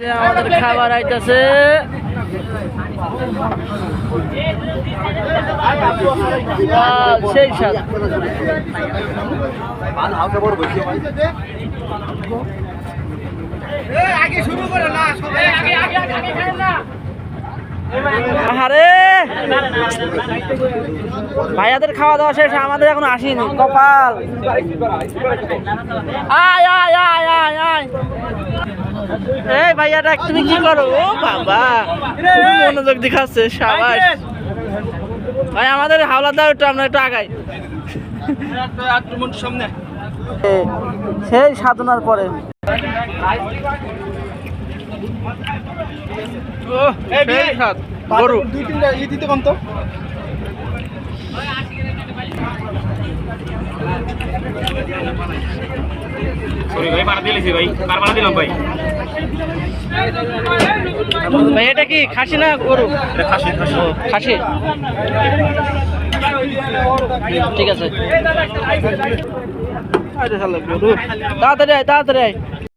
আমাদের খাবার আইতাছে। আরে ভাইয়াদের খাওয়া দাওয়া শেষ, আমাদের এখন আসেনি। কপাল। আয় আয় আয় আয়। এই ভাইয়াটা তুমি কি করো? ও বাবা মনোযোগ দেখাচ্ছে সাবাস। ভাই আমাদের হাওলা দাও একটু আমরা একটু আগাই। সেই সাধনার পরে। গরু দুই তিনটা ই দিতে কম তো সরি ভাই বাড়া দিলেছি ভাই। বার বাড়া দিলাম ভাই। ভাই এটা কি খাসি না গরু? খাসি খাসি। ঠিক আছে। তাড়াতাড়ি আয় তাড়াতাড়ি